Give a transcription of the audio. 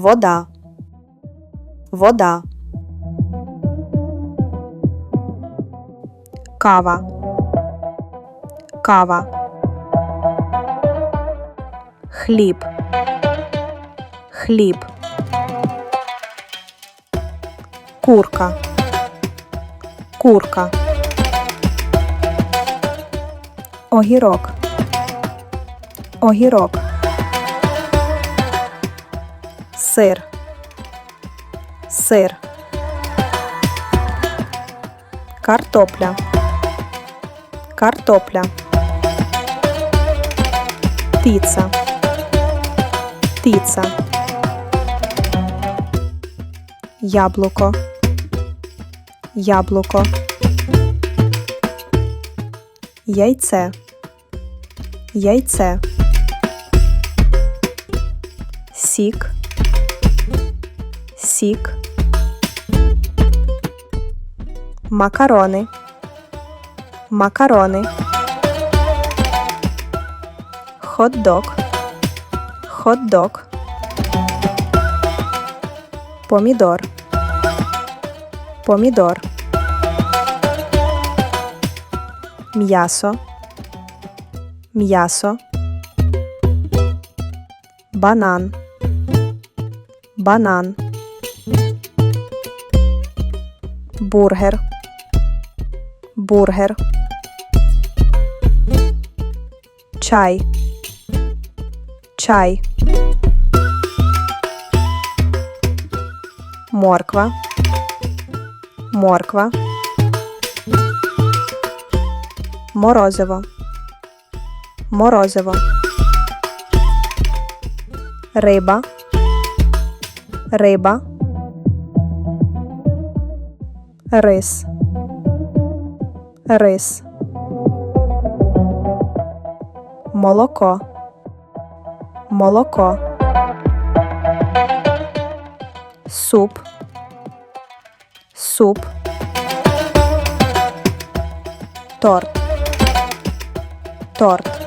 вода, вода, кава, кава, хліб, хліб, курка, курка, огірок, огірок, сир, сир, картопля, картопля, піца, піца, яблуко, яблуко, яйце, яйце, сік, сік, макарони, макарони, хот-дог, хот-дог, помідор, помідор, м'ясо, м'ясо, банан, банан, бургер, бургер, чай, чай, морква, морква, морозиво, морозиво, риба, риба, рис, рис, молоко, молоко, суп, суп, торт, торт,